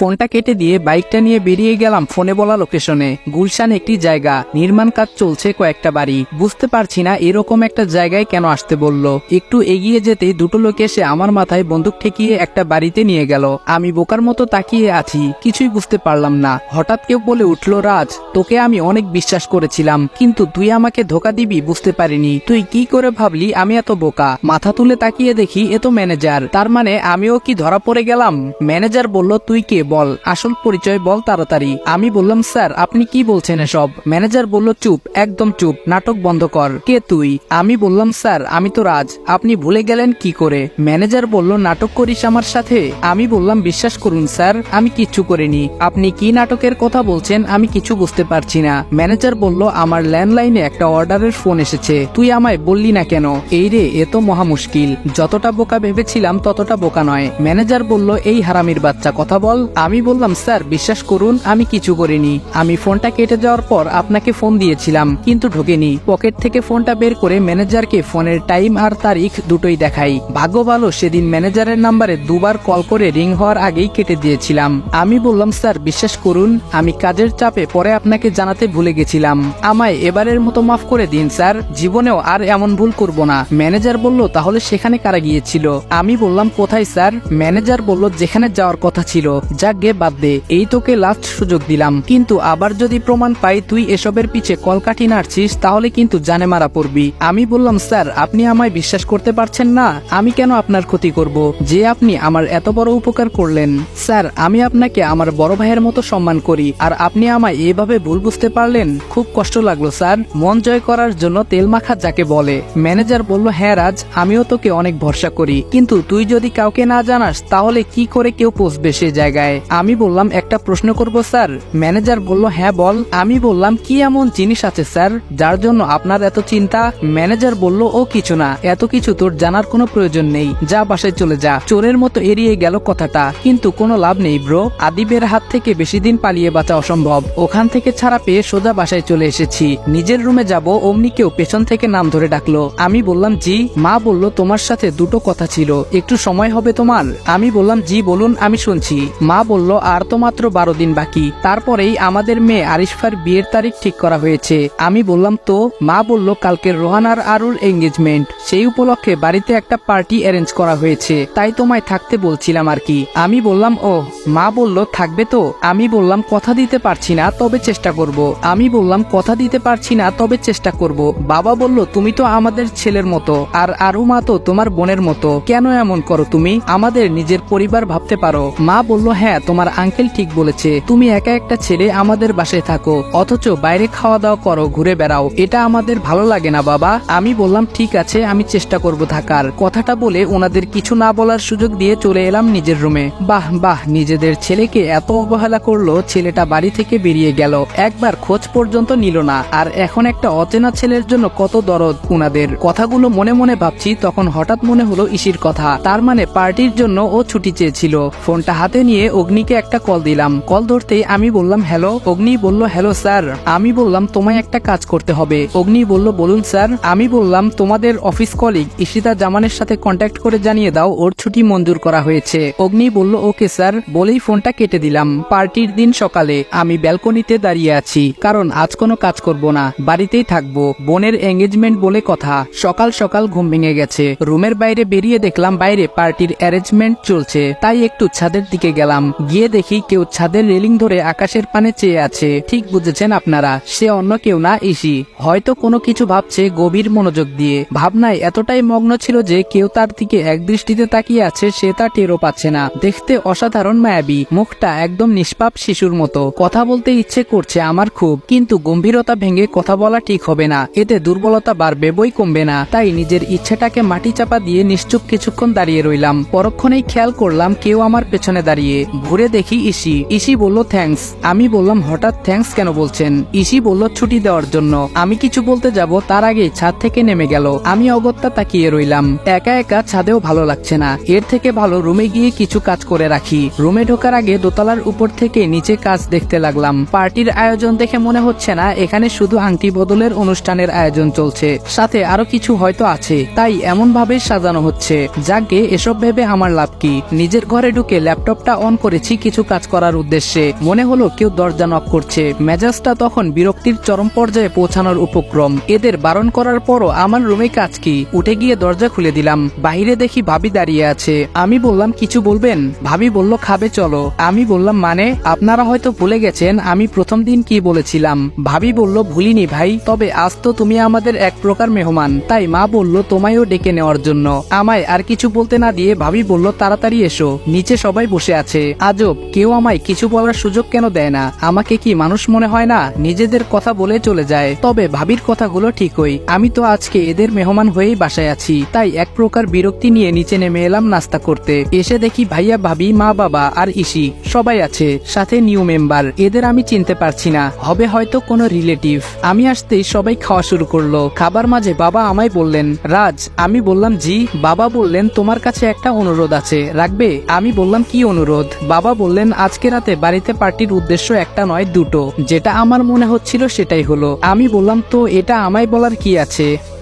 ফোনটা কেটে দিয়ে বাইকটা নিয়ে বেরিয়ে গেলাম ফোনে বলা লোকেশনে। গুলশান একটি জায়গা। নির্মাণ কাজ চলছে কয়েকটা বাড়ি। বুঝতে পারছি না এরকম একটা জায়গায় কেন আসতে বলল। একটু এগিয়ে যেতেই দুটো লোক এসে আমার মাথায় বন্দুক ঠেকিয়ে একটা বাড়িতে নিয়ে গেল। আমি বোকার মতো তাকিয়ে আছি, কিছুই বুঝতে পারলাম না। হঠাৎ কেউ বলে উঠল, রাজ, তোকে আমি অনেক বিশ্বাস করেছিলাম, কিন্তু তুই আমাকে ধোকা দিবি, বুঝতে পারিনি। তুই কি করে ভাবলি, আমি এত বোকা? মাথা তুলে তাকিয়ে দেখি, এ তো ম্যানেজার। তার মানে আমিও কি ধরা পড়ে গেলাম? ম্যানেজার বলল, তুই কে? বল, আসল পরিচয় বল তাড়াতাড়ি। আমি বললাম, স্যার, আপনি কি বলছেন এসব? ম্যানেজার বলল, চুপ, একদম চুপ, নাটক বন্ধ কর। কে তুই? আমি বললাম, স্যার, আমি তো রাজ, আপনি ভুলে গেলেন কি করে? ম্যানেজার বলল, নাটক করিস আমার সাথে? আমি বললাম, বিশ্বাস করুন, স্যার, আমি কিচ্ছু করিনি। আপনি কি নাটকের কথা বলছেন? আমি কিছু বুঝতে পারছি না। ম্যানেজার বলল, আমার ল্যান্ডলাইনে একটা অর্ডারের ফোন এসেছে। তুই আমায় বললি না কেন? এই রে, এ তো মহা মুশকিল। যতটা বোকা ভেবেছিলাম, ততটা বোকা নয়। ম্যানেজার বলল, এই হারামির বাচ্চা, কথা বল। আমি বললাম, স্যার, বিশ্বাস করুন, আমি কিছু করিনি। আমি ফোনটা কেটে যাওয়ার পর আপনাকে ফোন দিয়েছিলাম, কিন্তু ঢোকেনি। পকেট থেকে ফোনটা বের করে ম্যানেজারকে ফোনের টাইম আর তারিখ দুটোই দেখাই। ভাগ্য ভালো, সেদিন ম্যানেজারের নাম্বারে দুবার কল করে রিং হওয়ার আগেই কেটে দিয়েছিলাম। আমি বললাম, স্যার, বিশ্বাস করুন, আমি কাজের চাপে পরে আপনাকে জানাতে ভুলে গেছিলাম। আমায় এবারের মতো মাফ করে দিন, স্যার। জীবনেও আর এমন ভুল করব না। ম্যানেজার বলল, তাহলে সেখানে কারা গিয়েছিল? আমি বললাম, কোথায়, স্যার? ম্যানেজার বলল, যেখানে যাওয়ার কথা ছিল। যাক বাদ দে, এই তোকে লাস্ট সুযোগ দিলাম। কিন্তু আবার যদি প্রমাণ পাই তুই এসবের পিছে কলকাঠি নাড়ছিস, তাহলে কিন্তু জানে মারা পড়বি। আমি বললাম, স্যার, আপনি আমায় বিশ্বাস করতে পারছেন না। আমি কেন আপনার ক্ষতি করব? যে আপনি আমার এত বড় উপকার করলেন। স্যার, আমি আপনাকে আমার বড় ভাইয়ের মতো সম্মান করি, আর আপনি আমায় এভাবে ভুল বুঝতে পারলেন? খুব কষ্ট লাগল, স্যার। মন জয় করার জন্য তেল মাখা যাকে বলে। ম্যানেজার বলল হ্যাঁ রাজ, আমিও তোকে অনেক ভরসা করি। কিন্তু তুই যদি কাউকে না জানাস, তাহলে কি করে কেউ পৌঁছবে সে জায়গায়? আমি বললাম, একটা প্রশ্ন করব, স্যার। ম্যানেজার বলল হ্যাঁ বল। আমি বললাম, কি এমন জিনিস আছে, স্যার, যার জন্য আপনার এত চিন্তা? ম্যানেজার বলল, ও কিছু না। এত কিছু তোর জানার কোনো প্রয়োজন নেই। যা, বাসায় চলে যা। চোরের মতো এড়িয়ে গেল কথাটা, কিন্তু কোনো লাভ নেই, ব্রো। আদিবের হাত থেকে বেশি দিন পালিয়ে বাঁচা অসম্ভব। ওখান থেকে ছাড়া পেয়ে সোজা বাসায় চলে এসেছি। নিজের রুমে যাব, অমনি কেউ পেছন থেকে নাম ধরে ডাকলো। আমি বললাম, জি। মা বলল, তোমার সাথে দুটো কথা ছিল। একটু সময় হবে তোমার? আমি বললাম, জি, বলুন, আমি শুনছি। মা বলল, আর তো মাত্র বারো দিন বাকি। তারপরেই আমাদের মেয়ে আরিশফার বিয়ের তারিখ ঠিক করা হয়েছে। আমি বললাম, তো? মা বলল কালকে রোহানার আরুর এঙ্গেজমেন্ট সেই উপলক্ষে বাড়িতে একটা পার্টি অ্যারেঞ্জ করা হয়েছে। তাই তোমায় থাকতে বলছিলাম আর কি। আমি বললাম ও মা বলল, থাকবে তো? আমি বললাম, কথা দিতে পারছি না, তবে চেষ্টা করব। আমি বললাম, কথা দিতে পারছি না, তবে চেষ্টা করব। বাবা বলল, তুমি তো আমাদের ছেলের মতো, আর আরু মা তো তোমার বোনের মতো। কেন এমন করো তুমি? আমাদের নিজের পরিবার ভাবতে পারো। মা বলল হ্যাঁ তোমার আঙ্কেল ঠিক বলেছে। তুমি একা একটা ছেলে আমাদের বাসায় থাকো, অথচ বাইরে খাওয়া দাওয়া করো, ঘুরে বেড়াও। এটা আমাদের ভালো লাগে না, বাবা। আমি বললাম, ঠিক আছে, আমি চেষ্টা করব থাকার। কথাটা বলে ওনাদের কিছু না বলার সুযোগ দিয়ে চলে এলাম নিজের রুমে বাহ বাহ, নিজেদের ছেলেকে এত অবহেলা করল, ছেলেটা বাড়ি থেকে বেরিয়ে গেল। একবার খোঁজ পর্যন্ত নিল না। আর এখন একটা অচেনা ছেলের জন্য কত দরদ উনাদের। কথাগুলো মনে মনে ভাবছি, তখন হঠাৎ মনে হলো ইসির কথা। তার মানে পার্টির জন্য ও ছুটি চেয়েছিল। ফোনটা হাতে নিয়ে অগ্নিকে একটা কল দিলাম। কল ধরতেই আমি বললাম, হ্যালো। অগ্নি বলল, হ্যালো, স্যার। আমি বললাম, তোমায় একটা কাজ করতে হবে। অগ্নি বলল, বলুন, স্যার। আমি বললাম, তোমাদের অফিস কলিগ ইশিতা জামানের সাথে কন্ট্যাক্ট করে জানিয়ে দাও, ওর ছুটি মঞ্জুর করা হয়েছে। অগ্নি বলল, ওকে, স্যার। বলেই ফোনটা কেটে দিলাম। পার্টির দিন সকালে আমি ব্যালকনিতে দাঁড়িয়ে আছি, কারণ আজ কোনো কাজ করব না, বাড়িতেই থাকব। বোনের এঙ্গেজমেন্ট বলে কথা, সকাল সকাল ঘুম ভেঙে গেছে। রুমের বাইরে বেরিয়ে দেখলাম, বাইরে পার্টির অ্যারেঞ্জমেন্ট চলছে, তাই একটু ছাদের দিকে গেলাম। গিয়ে দেখি কেউ ছাদের রেলিং ধরে আকাশের পানে চেয়ে আছে। ঠিক বুঝেছেন আপনারা, সে অন্য কেউ না, ইসি। হয়তো কোনো কিছু ভাবছে গভীর মনোযোগ দিয়ে। ভাবনায় এতটাই মগ্ন ছিল যে কেউ তার দিকে এক দৃষ্টিতে তাকিয়ে আছে, সে তা টেরও পাচ্ছে না। দেখতে অসাধারণ মায়াবী, মুখটা একদম নিষ্পাপ শিশুর মতো। কথা বলতে ইচ্ছে করছে আমার খুব, কিন্তু গম্ভীরতা ভেঙে কথা বলা ঠিক হবে না। এতে দুর্বলতা বাড়বে বই কমবে না। তাই নিজের ইচ্ছেটাকে মাটি চাপা দিয়ে নিশ্চুপ কিছুক্ষণ দাঁড়িয়ে রইলাম। পরক্ষণেই খেয়াল করলাম কেউ আমার পেছনে দাঁড়িয়ে। ঘুরে দেখি ইসি। ইসি বলল থ্যাঙ্কস আমি বললাম, হঠাৎ থ্যাঙ্কস কেন বলছেন? ইসি বলল, ছুটি দেওয়ার জন্য। আমি কিছু বলতে যাব, তার আগে ছাদ থেকে নেমে গেল। আমি অগত্যা তাকিয়ে রইলাম। একা একা ছাদেও ভালো লাগছে না। এর থেকে ভালো রুমে গিয়ে কিছু কাজ করে রাখি। রুমে ঢোকার আগে দোতলার উপর থেকে নিচে কাজ দেখতে লাগলাম। পার্টির আয়োজন দেখে মনে হচ্ছে না, এখানে শুধু আংটি বদলের অনুষ্ঠানের আয়োজন চলছে। সাথে আরও কিছু হয়তো আছে। তাই এমন ভাবে সাজানো হচ্ছে। যাকে এসব ভেবে আমার লাভ কি? নিজের ঘরে ঢুকে ল্যাপটপটা অন করেছি কিছু কাজ করার উদ্দেশ্যে। মনে হলো কেউ দরজা নক করছে। মেজাজটা তখন বিরক্তির চরম পর্যায়ে পৌঁছানোর উপক্রম। এদের বারণ করার পরও আমার রুমে কাজ কি? উঠে গিয়ে দরজা খুলে দিলাম। বাইরে দেখি ভাবি দাঁড়িয়ে আছে। আমি বললাম, কিছু বলবেন? ভাবি বলল, খাবে, চলো। আমি বললাম মানে আপনারা হয়তো ভুলে গেছেন আমি প্রথম দিন কি বলেছিলাম? ভাবি বলল, ভুলিনি ভাই, তবে আজ তো তুমি আমাদের এক প্রকার মেহমান। তাই মা বলল, তোমায়ও ডেকে নেওয়ার জন্য। আমায় আর কিছু বলতে না দিয়ে ভাবি বলল, তাড়াতাড়ি এসো। নিচে সবাই বসে আছে। আজব, কেউ আমায় কিছু বলার সুযোগ কেন দেয় না? আমাকে কি মানুষ মনে হয় না? নিজেদের কথা বলে চলে যায়। তবে ভাবির কথাগুলো ঠিকই। আমি তো আজকে এদের মেহমান হয়েই বাসায় আছি। তাই এক প্রকার বিরক্তি নিয়ে নিচে নেমে এলাম নাস্তা করতে। এসে দেখি ভাইয়া, ভাবি, মা, বাবা আর ইসি সবাই আছে, সাথে নিউ মেম্বার। এদের আমি চিনতে পারছি না। হবে হয়তো কোনো রিলেটিভ। আমি আসতেই সবাই খাওয়া শুরু করল। খাবার মাঝে বাবা আমায় বললেন, রাজ, আমি বললাম, জি, বাবা বললেন তোমার কাছে একটা অনুরোধ আছে। রাখবে? আমি বললাম, কি অনুরোধ? বাবা বললেন, আজকে রাতে বাড়িতে পার্টির উদ্দেশ্য একটা নয়, দুটো। যেটা আমার মনে হচ্ছিল সেটাই হলো। আমি বললাম, তো এটা আমায় বলার কি আছে?